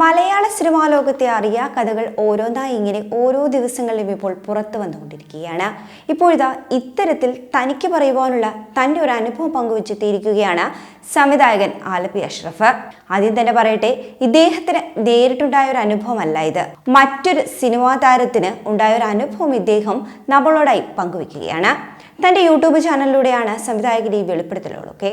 മലയാള cinema ലോകത്തെ അറിയാ കഥകൾ ഓരോന്നായി ഇങ്ങനെ ഓരോ ദിവസങ്ങളിലും ഇപ്പോൾ പുറത്തു വന്നുകൊണ്ടിരിക്കുകയാണ്. ഇപ്പോഴിതാ ഇത്തരത്തിൽ തനിക്ക് പറയുവാനുള്ള തന്റെ ഒരു അനുഭവം പങ്കുവച്ചെത്തിയിരിക്കുകയാണ് സംവിധായകൻ ആലപ്പി അഷ്റഫ്. ആദ്യം തന്നെ പറയട്ടെ ഇദ്ദേഹത്തിന് നേരിട്ടുണ്ടായ ഒരു അനുഭവമല്ല ഇത്. മറ്റൊരു സിനിമാ താരത്തിന് ഉണ്ടായ ഒരു അനുഭവം ഇദ്ദേഹം നമ്മളോടായി പങ്കുവെക്കുകയാണ് തന്റെ യൂട്യൂബ് ചാനലിലൂടെയാണ് സംവിധായകൻ ഈ വെളിപ്പെടുത്തലുകളൊക്കെ.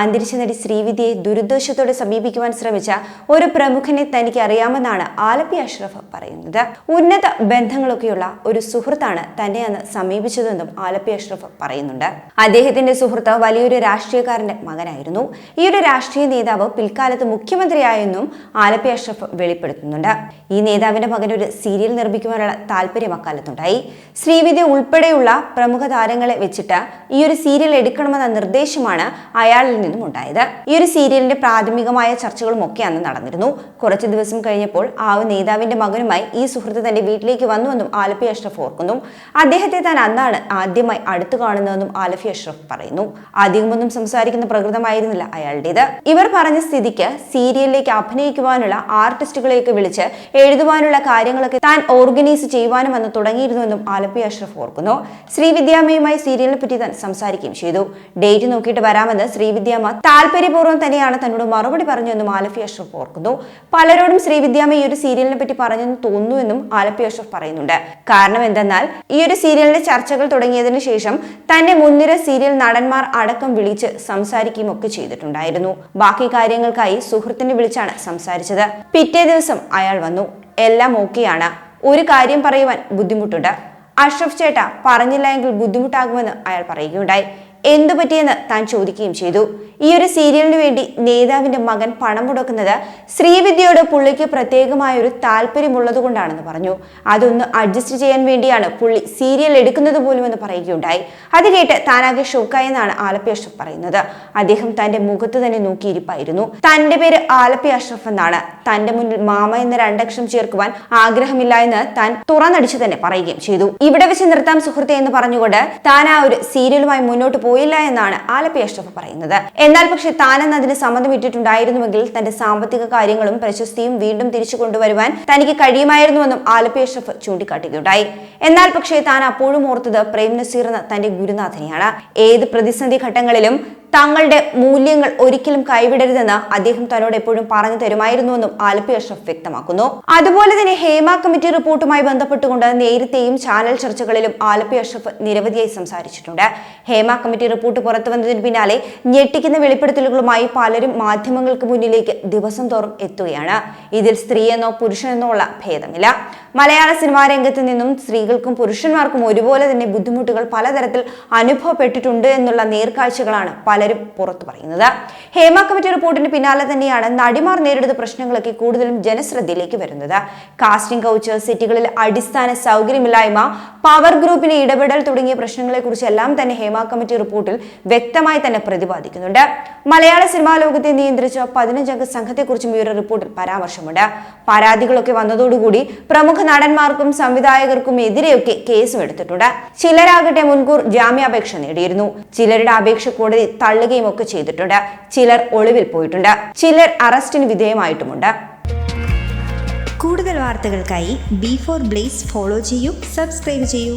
അന്തരിച്ച നടി ശ്രീവിദ്യയെ ദുരുദ്ദേശത്തോടെ സമീപിക്കുവാൻ ശ്രമിച്ച ഒരു പ്രമുഖനെ തനിക്ക് അറിയാമെന്നാണ് ആലപ്പി അഷ്റഫ് പറയുന്നത്. ഉന്നത ബന്ധങ്ങളൊക്കെയുള്ള ഒരു സുഹൃത്താണ് തന്നെ അന്ന് സമീപിച്ചതെന്നും ആലപ്പി അഷ്റഫ് പറയുന്നുണ്ട്. അദ്ദേഹത്തിന്റെ സുഹൃത്ത് വലിയൊരു രാഷ്ട്രീയക്കാരന്റെ മകനായിരുന്നു. ഈ ഒരു രാഷ്ട്രീയ നേതാവ് പിൽക്കാലത്ത് മുഖ്യമന്ത്രിയായെന്നും ആലപ്പി അഷ്റഫ് വെളിപ്പെടുത്തുന്നുണ്ട്. ഈ നേതാവിന്റെ മകൻ ഒരു സീരിയൽ നിർമ്മിക്കുവാനുള്ള താല്പര്യം അക്കാലത്തുണ്ടായി. ശ്രീവിദ്യ ഉൾപ്പെടെയുള്ള പ്രമുഖ താരങ്ങളെ വെച്ചിട്ട് ഈ ഒരു സീരിയൽ എടുക്കണമെന്ന നിർദ്ദേശമാണ് അയാളിൽ നിന്നും ഉണ്ടായത് ഈ ഒരു സീരിയലിന്റെ പ്രാഥമികമായ ചർച്ചകളും ഒക്കെ അന്ന് നടന്നിരുന്നു. കുറച്ച് ദിവസം കഴിഞ്ഞപ്പോൾ ആ നേതാവിന്റെ മകനുമായി ഈ സുഹൃത്ത് തന്റെ വീട്ടിലേക്ക് വന്നുവെന്നും ആലപ്പി അഷ്റഫ് ഓർക്കുന്നു. അദ്ദേഹത്തെ താൻ അന്നാണ് ആദ്യമായി അടുത്തു കാണുന്നതെന്നും ആലഫി അഷ്റഫ് പറയുന്നു. അധികമൊന്നും സംസാരിക്കുന്ന പ്രകൃതമായിരുന്നില്ല അയാളുടേത്. ഇവർ പറഞ്ഞ സ്ഥിതിക്ക് സീരിയലിലേക്ക് അഭിനയിക്കുവാനുള്ള ആർട്ടിസ്റ്റുകളെയൊക്കെ വിളിച്ച് എഴുതുവാനുള്ള കാര്യങ്ങളൊക്കെ താൻ ഓർഗനൈസ് ചെയ്യുവാനും വന്ന് തുടങ്ങിയിരുന്നുവെന്നും ആലപ്പി അഷ്റഫ് ഓർക്കുന്നു. ശ്രീവിദ്യാമ്മയുമായി സീരിയലിനെ പറ്റി താൻ സംസാരിക്കുകയും ചെയ്തു. ഡേറ്റ് നോക്കിയിട്ട് വരാമെന്ന് ശ്രീവിദ്യാമ്മ താല്പര്യപൂർവം തന്നെയാണ് തന്നോട് മറുപടി പറഞ്ഞതെന്നും ആലപ്പി അഷ്റഫ് ഓർക്കുന്നു. പലരോടും ശ്രീവിദ്യാമ്മ ഈ ഒരു സീരിയലിനെ പറ്റി പറഞ്ഞെന്ന് തോന്നുന്നുവെന്നും ആലപ്പി അഷ്റഫ് പറയുന്നുണ്ട്. കാരണം എന്തെന്നാൽ ഈ ഒരു സീരിയലിന്റെ ചർച്ചകൾ തുടങ്ങിയതിന് ശേഷം തന്റെ മുൻനിര സീരിയൽ നടന്മാർ അടക്കം വിളിച്ച് സംസാരിക്കുകയും ഒക്കെ ചെയ്തിട്ടുണ്ടായിരുന്നു. ബാക്കി കാര്യങ്ങൾക്കായി സുഹൃത്തിനെ വിളിച്ചാണ് സംസാരിച്ചത്. പിറ്റേ ദിവസം അയാൾ വന്നു. എല്ലാം ഓക്കെയാണ്. ഒരു കാര്യം പറയുവാൻ ബുദ്ധിമുട്ടുണ്ട്. അഷ്റഫ് ചേട്ട പറഞ്ഞില്ല എങ്കിൽ ബുദ്ധിമുട്ടാകുമെന്ന് അയാൾ പറയുകയുണ്ടായി. എന്തു പറ്റിയെന്ന് താൻ ചോദിക്കുകയും ചെയ്തു. ഈ ഒരു സീരിയലിന് വേണ്ടി നേതാവിന്റെ മകൻ പണം മുടക്കുന്നത് ശ്രീവിദ്യയോട് പുള്ളിക്ക് പ്രത്യേകമായ ഒരു താല്പര്യമുള്ളത് കൊണ്ടാണെന്ന് പറഞ്ഞു. അതൊന്ന് അഡ്ജസ്റ്റ് ചെയ്യാൻ വേണ്ടിയാണ് പുള്ളി സീരിയൽ എടുക്കുന്നത് പോലും എന്ന് പറയുകയുണ്ടായി. അത് കേട്ട് താനാകെ ഷോക്കായെന്നാണ് ആലപ്പി അഷ്റഫ് പറയുന്നത്. അദ്ദേഹം തന്റെ മുഖത്ത് തന്നെ നോക്കിയിരിപ്പായിരുന്നു. തന്റെ പേര് ആലപ്പി അഷ്റഫ് എന്നാണ്. തന്റെ മുന്നിൽ മാമ എന്ന രണ്ടക്ഷരം ചേർക്കുവാൻ ആഗ്രഹമില്ല എന്ന് താൻ തുറന്നടിച്ചു തന്നെ പറയുകയും ചെയ്തു. ഇവിടെ വെച്ച് നിർത്താം സുഹൃത്തെ എന്ന് പറഞ്ഞുകൊണ്ട് താൻ ആ ഒരു സീരിയലുമായി മുന്നോട്ട് പോയില്ല എന്നാണ് ആലപ്പി അഷ്റഫ് പറയുന്നത്. എന്നാൽ പക്ഷെ താനെന്ന് അതിന് സമ്മതം ഇട്ടിട്ടുണ്ടായിരുന്നുവെങ്കിൽ തന്റെ സാമ്പത്തിക കാര്യങ്ങളും പ്രശസ്തിയും വീണ്ടും തിരിച്ചു കൊണ്ടുവരുവാൻ തനിക്ക് കഴിയുമായിരുന്നുവെന്നും ആലപ്പി അഷ്റഫ് ചൂണ്ടിക്കാട്ടുകയുണ്ടായി. എന്നാൽ പക്ഷേ താൻ അപ്പോഴും ഓർത്തത് പ്രേം നസീർ എന്ന തന്റെ ഗുരുനാഥനെയാണ്. ഏത് പ്രതിസന്ധി ഘട്ടങ്ങളിലും തങ്ങളുടെ മൂല്യങ്ങൾ ഒരിക്കലും കൈവിടരുതെന്ന് അദ്ദേഹം തന്നോട് എപ്പോഴും പറഞ്ഞു തരുമായിരുന്നുവെന്നും ആലപ്പി അഷ്റഫ് വ്യക്തമാക്കുന്നു. അതുപോലെ തന്നെ ഹേമ കമ്മിറ്റി റിപ്പോർട്ടുമായി ബന്ധപ്പെട്ടുകൊണ്ട് നേരത്തെയും ചാനൽ ചർച്ചകളിലും ആലപ്പി അഷ്റഫ് നിരവധിയായി സംസാരിച്ചിട്ടുണ്ട്. ഹേമ കമ്മിറ്റി റിപ്പോർട്ട് പുറത്തു വന്നതിന് പിന്നാലെ ഞെട്ടിക്കുന്ന വെളിപ്പെടുത്തലുകളുമായി പലരും മാധ്യമങ്ങൾക്ക് മുന്നിലേക്ക് ദിവസം തോറും എത്തുകയാണ്. ഇതിൽ സ്ത്രീയെന്നോ പുരുഷനെന്നോ ഉള്ള ഭേദമില്ല. മലയാള സിനിമാ രംഗത്ത് നിന്നും സ്ത്രീകൾക്കും പുരുഷന്മാർക്കും ഒരുപോലെ തന്നെ ബുദ്ധിമുട്ടുകൾ പലതരത്തിൽ അനുഭവപ്പെട്ടിട്ടുണ്ട് എന്നുള്ള നേർക്കാഴ്ചകളാണ് പലരും പുറത്തു പറയുന്നത്. ഹേമ കമ്മിറ്റി റിപ്പോർട്ടിന് പിന്നാലെ തന്നെയാണ് നടിമാർ നേരിടുന്ന പ്രശ്നങ്ങളൊക്കെ കൂടുതലും ജനശ്രദ്ധയിലേക്ക് വരുന്നത്. കാസ്റ്റിംഗ് കൗച്ച് സെറ്റുകളിൽ അടിസ്ഥാന സൗകര്യമില്ലായ്മ പവർ ഗ്രൂപ്പിന്റെ ഇടപെടൽ തുടങ്ങിയ പ്രശ്നങ്ങളെക്കുറിച്ചെല്ലാം തന്നെ ഹേമ കമ്മിറ്റി റിപ്പോർട്ടിൽ വ്യക്തമായി തന്നെ പ്രതിപാദിക്കുന്നുണ്ട്. മലയാള സിനിമാ ലോകത്തെ നിയന്ത്രിച്ച പതിനഞ്ചംഗ സംഘത്തെക്കുറിച്ചും ഈ ഒരു റിപ്പോർട്ടിൽ പരാമർശമുണ്ട്. പരാതികളൊക്കെ വന്നതോടുകൂടി പ്രമുഖ നടന്മാർക്കും സംവിധായകർക്കും എതിരെയൊക്കെ കേസും എടുത്തിട്ടുണ്ട്. ചിലരാകട്ടെ മുൻകൂർ ജാമ്യാപേക്ഷ നേടിയിരുന്നു. ചിലരുടെ അപേക്ഷ കോടതി തള്ളുകയും ഒക്കെ ചെയ്തിട്ടുണ്ട്. ചിലർ ഒളിവിൽ പോയിട്ടുണ്ട്. ചിലർ അറസ്റ്റിന് വിധേയമായിട്ടുമുണ്ട്. കൂടുതൽ വാർത്തകൾക്കായി ബി ഫോർ ബ്ലേസ് ഫോളോ ചെയ്യൂ സബ്സ്ക്രൈബ് ചെയ്യൂ.